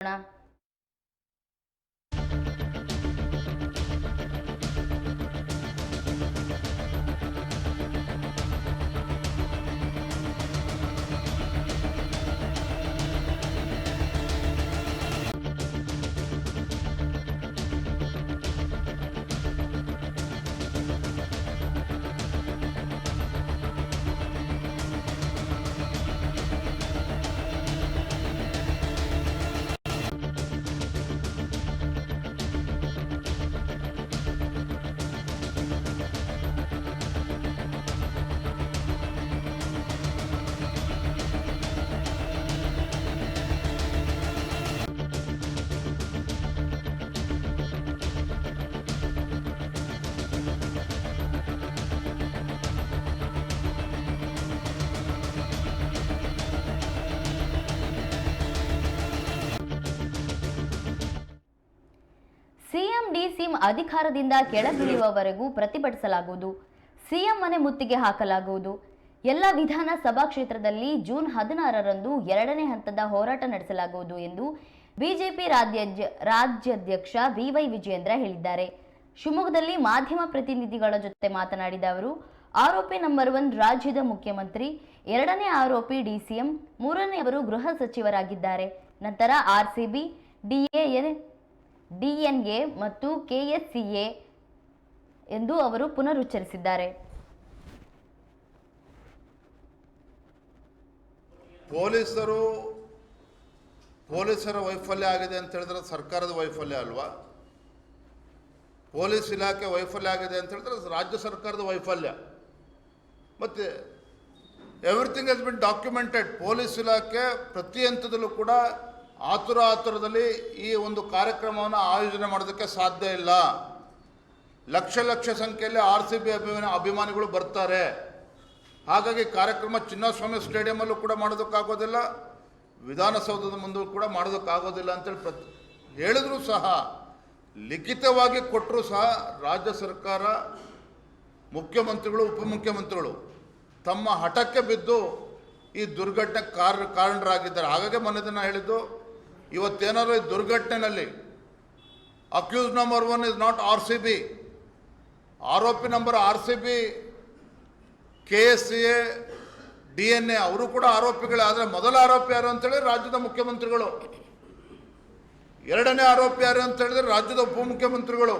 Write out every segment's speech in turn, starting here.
ಮಾಡೋಣ ಡಿಸಿಎಂ ಅಧಿಕಾರದಿಂದ ಕೆಳಗಿಳಿಯುವವರೆಗೂ ಪ್ರತಿಭಟಿಸಲಾಗುವುದು. ಸಿಎಂ ಮನೆ ಮುತ್ತಿಗೆ ಹಾಕಲಾಗುವುದು. ಎಲ್ಲ ವಿಧಾನಸಭಾ ಕ್ಷೇತ್ರದಲ್ಲಿ ಜೂನ್ ಹದಿನಾರರಂದು ಎರಡನೇ ಹಂತದ ಹೋರಾಟ ನಡೆಸಲಾಗುವುದು ಎಂದು ಬಿಜೆಪಿ ರಾಜ್ಯ ರಾಜ್ಯಾಧ್ಯಕ್ಷ ಬಿವೈ ವಿಜಯೇಂದ್ರ ಹೇಳಿದ್ದಾರೆ. ಶಿವಮೊಗ್ಗದಲ್ಲಿ ಮಾಧ್ಯಮ ಪ್ರತಿನಿಧಿಗಳ ಜೊತೆ ಮಾತನಾಡಿದ ಅವರು, ಆರೋಪಿ ನಂಬರ್ ಒನ್ ರಾಜ್ಯದ ಮುಖ್ಯಮಂತ್ರಿ, ಎರಡನೇ ಆರೋಪಿ ಡಿಸಿಎಂ ಮೂರನೆಯವರು ಗೃಹ ಸಚಿವರಾಗಿದ್ದಾರೆ. ನಂತರ ಆರ್ಸಿಬಿ ಡಿಎ ಡಿಎನ್ಎ ಮತ್ತು ಕೆಎಸ್ಸಿಎ ಎಂದು ಅವರು ಪುನರುಚ್ಚರಿಸಿದ್ದಾರೆ. ಪೊಲೀಸರು ಪೊಲೀಸರ ವೈಫಲ್ಯ ಆಗಿದೆ ಅಂತ ಹೇಳಿದ್ರೆ ಸರ್ಕಾರದ ವೈಫಲ್ಯ ಅಲ್ವಾ? ಪೊಲೀಸ್ ಇಲಾಖೆ ವೈಫಲ್ಯ ಆಗಿದೆ ಅಂತ ಹೇಳಿದ್ರೆ ರಾಜ್ಯ ಸರ್ಕಾರದ ವೈಫಲ್ಯ. ಮತ್ತು everything has been documented police ಇಲಾಖೆ ಪ್ರತಿ ಹಂತದಲ್ಲೂ ಕೂಡ ಆತುರ ಆತುರದಲ್ಲಿ ಈ ಒಂದು ಕಾರ್ಯಕ್ರಮವನ್ನು ಆಯೋಜನೆ ಮಾಡೋದಕ್ಕೆ ಸಾಧ್ಯ ಇಲ್ಲ. ಲಕ್ಷ ಲಕ್ಷ ಸಂಖ್ಯೆಯಲ್ಲಿ ಆರ್ ಸಿ ಬಿ ಅಭಿಮಾನ ಅಭಿಮಾನಿಗಳು ಬರ್ತಾರೆ. ಹಾಗಾಗಿ ಕಾರ್ಯಕ್ರಮ ಚಿನ್ನಸ್ವಾಮಿ ಸ್ಟೇಡಿಯಮಲ್ಲೂ ಕೂಡ ಮಾಡೋದಕ್ಕಾಗೋದಿಲ್ಲ, ವಿಧಾನಸೌಧದ ಮುಂದೂ ಕೂಡ ಮಾಡೋದಕ್ಕಾಗೋದಿಲ್ಲ ಅಂತೇಳಿ ಪ್ರತಿ, ಹೇಳಿದ್ರೂ ಸಹ, ಲಿಖಿತವಾಗಿ ಕೊಟ್ಟರು ಸಹ ರಾಜ್ಯ ಸರ್ಕಾರ ಮುಖ್ಯಮಂತ್ರಿಗಳು, ಉಪಮುಖ್ಯಮಂತ್ರಿಗಳು ತಮ್ಮ ಹಠಕ್ಕೆ ಬಿದ್ದು ಈ ದುರ್ಘಟನೆ ಕಾರ, ಕಾರಣರಾಗಿದ್ದಾರೆ. ಹಾಗಾಗಿ ಮೊನ್ನೆ ದಿನ ಹೇಳಿದ್ದು ಇವತ್ತೇನಾದ್ರು ಈ ದುರ್ಘಟನೆಯಲ್ಲಿ accused number one is not R C B ಆರೋಪಿ number R C B K S C A D N A ಅವರು ಕೂಡ ಆರೋಪಿಗಳೇ. ಆದರೆ ಮೊದಲ ಆರೋಪಿ ಯಾರು ಅಂತೇಳಿ ರಾಜ್ಯದ ಮುಖ್ಯಮಂತ್ರಿಗಳು. ಎರಡನೇ ಆರೋಪಿ ಯಾರು ಅಂತ ಹೇಳಿದ್ರೆ ರಾಜ್ಯದ ಉಪಮುಖ್ಯಮಂತ್ರಿಗಳು.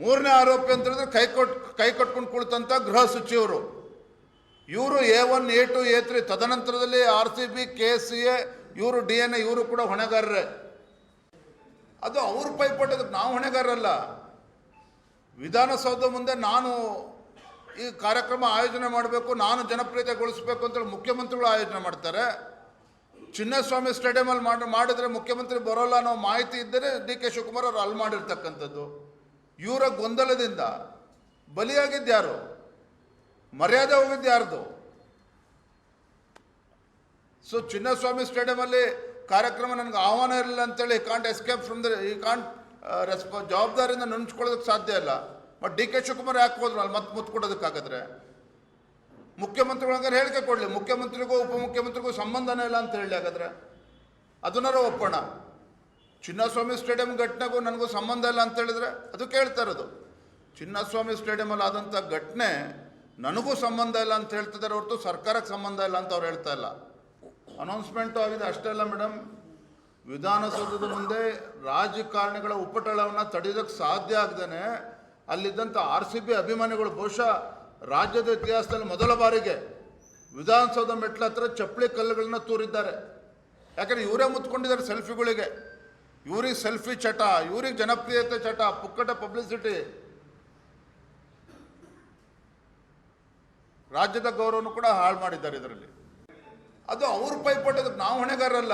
ಮೂರನೇ ಆರೋಪಿ ಅಂತ ಹೇಳಿದ್ರೆ ಕೈ ಕೊಟ್ ಕೈ ಕಟ್ಕೊಂಡು ಕುಳಿತಂಥ ಗೃಹ ಸಚಿವರು. ಇವರು A one, A two, A three, ತದನಂತರದಲ್ಲಿ R C B K S C A ಇವರು ಡಿ ಎನ್ ಎ ಇವರು ಕೂಡ ಹೊಣೆಗಾರರೇ. ಅದು ಅವ್ರ ಪೈಪೋಟದಕ್ಕೆ ನಾವು ಹೊಣೆಗಾರರಲ್ಲ. ವಿಧಾನಸೌಧ ಮುಂದೆ ನಾನು ಈ ಕಾರ್ಯಕ್ರಮ ಆಯೋಜನೆ ಮಾಡಬೇಕು, ನಾನು ಜನಪ್ರಿಯತೆಗೊಳಿಸಬೇಕು ಅಂತೇಳಿ ಮುಖ್ಯಮಂತ್ರಿಗಳು ಆಯೋಜನೆ ಮಾಡ್ತಾರೆ. ಚಿನ್ನಸ್ವಾಮಿ ಸ್ಟೇಡಿಯಮಲ್ಲಿ ಮಾಡಿ, ಮಾಡಿದರೆ ಮುಖ್ಯಮಂತ್ರಿ ಬರೋಲ್ಲ ಅನ್ನೋ ಮಾಹಿತಿ ಇದ್ದರೆ ಡಿ ಕೆ ಶಿವಕುಮಾರ್ ಅವರು ಅಲ್ಲಿ ಮಾಡಿರ್ತಕ್ಕಂಥದ್ದು. ಇವರ ಗೊಂದಲದಿಂದ ಬಲಿಯಾಗಿದ್ದು ಯಾರು? ಮರ್ಯಾದೆ ಹೋಗಿದ್ದು ಯಾರ್ದು? ಸೊ ಚಿನ್ನಸ್ವಾಮಿ ಸ್ಟೇಡಿಯಮಲ್ಲಿ ಕಾರ್ಯಕ್ರಮ ನನಗೆ ಆಹ್ವಾನ ಇರಲಿಲ್ಲ ಅಂತೇಳಿ ಕಾಂಟ್ ಎಸ್ಕೇಪ್ ಫ್ರಮ್ ದ ಈ ಕಾಂಟ್ ರೆಸ್ಪ ಜವಾಬ್ದಾರಿಯಿಂದ ನೆನ್ಸ್ಕೊಳ್ಳೋದಕ್ಕೆ ಸಾಧ್ಯ ಇಲ್ಲ. ಬಟ್ ಡಿ ಕೆ ಶಿವಕುಮಾರ್ ಯಾಕೆ ಹೋದ್ರು? ಅಲ್ಲಿ ಮತ್ತೆ ಮುತ್ತು ಕೊಡೋದಕ್ಕಾಗದ್ರೆ. ಹೇಳಿಕೆ ಕೊಡಲಿ. ಮುಖ್ಯಮಂತ್ರಿಗೂ, ಉಪಮುಖ್ಯಮಂತ್ರಿಗೂ ಸಂಬಂಧನೇ ಇಲ್ಲ ಅಂತ ಹೇಳಿ ಹಾಗಾದ್ರೆ. ಅದನ್ನಾರು ಒಪ್ಪೋಣ? ಚಿನ್ನಸ್ವಾಮಿ ಸ್ಟೇಡಿಯಂ ಘಟನೆಗೂ ನನಗೂ ಸಂಬಂಧ ಇಲ್ಲ ಅಂತ ಹೇಳಿದ್ರೆ ಅದು ಕೇಳ್ತಾ ಇರೋದು. ಚಿನ್ನಸ್ವಾಮಿ ಸ್ಟೇಡಿಯಮಲ್ಲಿ ಆದಂಥ ಘಟನೆ ನನಗೂ ಸಂಬಂಧ ಇಲ್ಲ ಅಂತ ಹೇಳ್ತಿದ್ದಾರೆ ಹೊರತು ಸರ್ಕಾರಕ್ಕೆ ಸಂಬಂಧ ಇಲ್ಲ ಅಂತ ಅವ್ರು ಹೇಳ್ತಾ ಇಲ್ಲ. ಅನೌನ್ಸ್ಮೆಂಟು ಆಗಿದೆ ಅಷ್ಟೇ ಅಲ್ಲ ಮೇಡಮ್ ವಿಧಾನಸೌಧದ ಮುಂದೆ ರಾಜಕಾರಣಿಗಳ ಉಪಟಳವನ್ನು ತಡೆಯೋದಕ್ಕೆ ಸಾಧ್ಯ ಆಗ್ದೇ ಅಲ್ಲಿದ್ದಂಥ ಆರ್ ಸಿ ಬಿ ಅಭಿಮಾನಿಗಳು ಬಹುಶಃ ರಾಜ್ಯದ ಇತಿಹಾಸದಲ್ಲಿ ಮೊದಲ ಬಾರಿಗೆ ವಿಧಾನಸೌಧ ಮೆಟ್ಲ ಹತ್ರ ಚಪ್ಪಲಿ ಕಲ್ಲುಗಳನ್ನ ತೂರಿದ್ದಾರೆ. ಯಾಕಂದರೆ ಇವರೇ ಮುತ್ಕೊಂಡಿದ್ದಾರೆ ಸೆಲ್ಫಿಗಳಿಗೆ. ಇವ್ರಿಗೆ ಸೆಲ್ಫಿ ಚಟ, ಇವ್ರಿಗೆ ಜನಪ್ರಿಯತೆ ಚಟ, ಪುಕ್ಕಟ ಪಬ್ಲಿಸಿಟಿ. ರಾಜ್ಯದ ಗೌರವನು ಕೂಡ ಹಾಳು ಮಾಡಿದ್ದಾರೆ ಇದರಲ್ಲಿ. ಅದು ಅವ್ರ ಪೈಪೋಟದಕ್ಕೆ ನಾವು ಹೊಣೆಗಾರರಲ್ಲ.